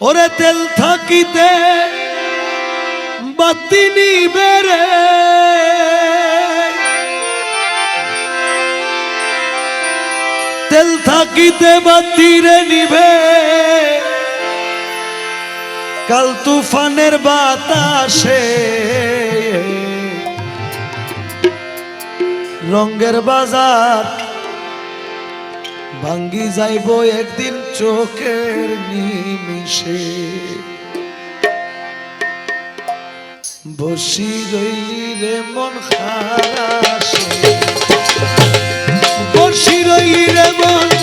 ওরে তেল থাকিতে বাতি নিবে রে। তেল থাকিতে বাতি রে নিবে। কাল তুফানের বাতাসে রঙ্গের বাজার ভাঙ্গি যাইব একদিন চোখের নিমিষে। বসি রইলি রে মন খারাপ। বসি রইলি রে মন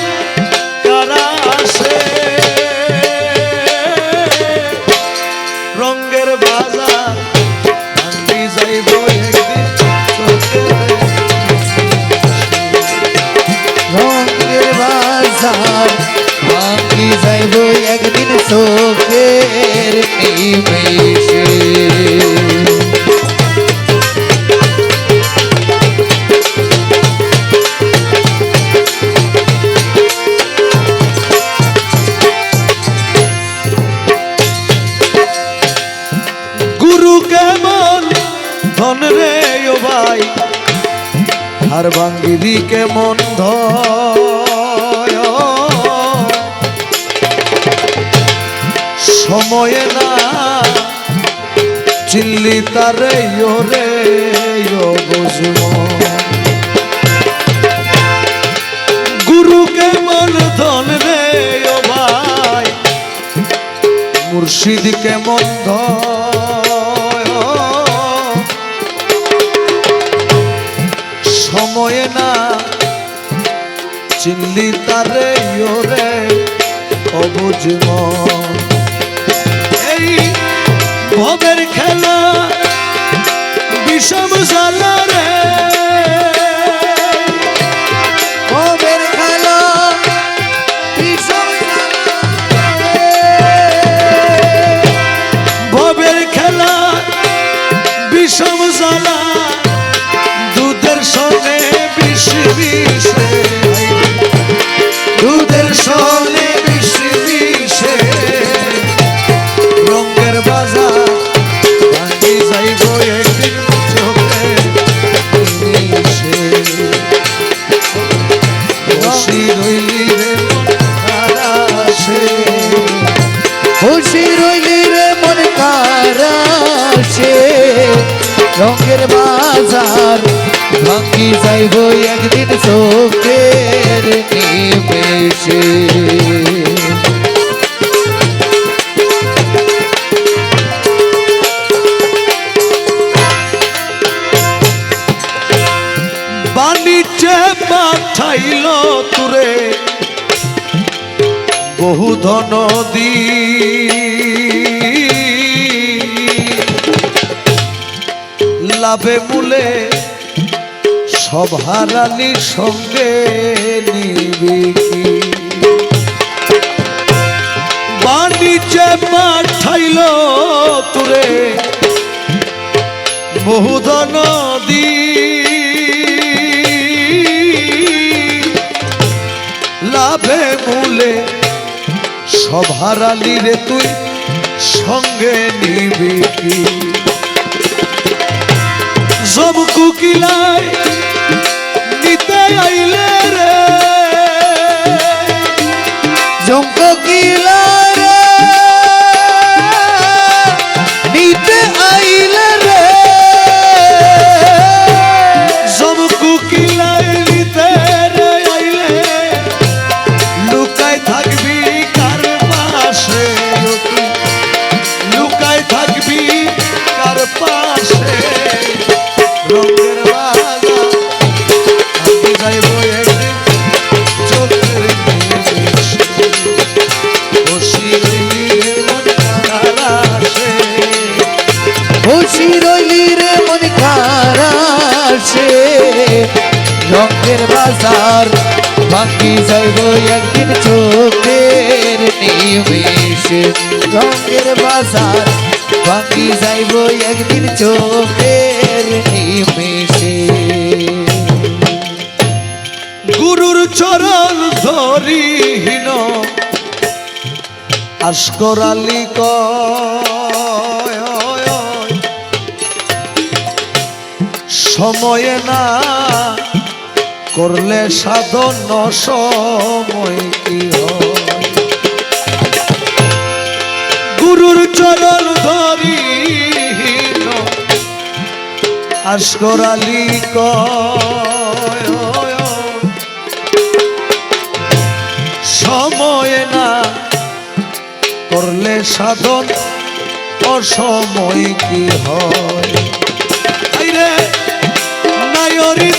ধন রে ও ভাই? আর বাঙ্গিরি কেমন ধয় সময়ে না। চিল্লি তারে রে বুঝব। গুরু কেমন ধন রে ও ভাই। মুর্শিদ কেমন ধয়। সময়ে না। চিনলি তারে ওরে অবুঝম ভবের খেলা বিষম জ্বালা রঙের বাজার। ভাঙ্গি যাইব একদিন চোখের নিমেষে। তুরে বহু ধন দি লাভে মূলে সব হারালি সঙ্গে নিবি কি? বাণিজ্যে পাঠাইল তুরে বহুধ নদী লাভে মূলে সব হারালি রে তুই সঙ্গে নিবি কি? সব কুকিলায় দিতে আইলে রঙের বাজা আমি যাইব একদিন চোখের নিমিষে। রঙের বাজার ভাঙ্গি যাইব একদিন চোখের গুরুর চরণ ধরিহীন। আসকর আলী সময়ে না করলে সাধন সময় কি গুরুর চরণ আসকর আলী সময় না করলে সাধন অসময় কি হয়? আইরে নায়রি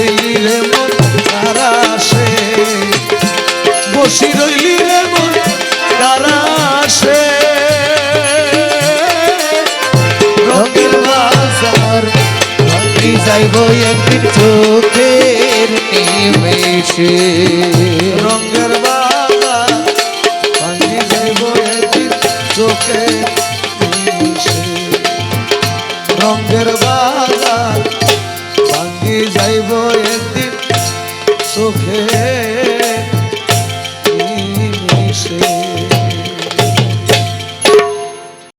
রইলি বসি রইলি রে মন রঙের বাজার ভাঙি যাইব একদিন চোখের নিমেষে। রঙের বাজার ভাঙি যাইব একদিন চোখের রঙের বাজার ভাঙি যাইব চোখে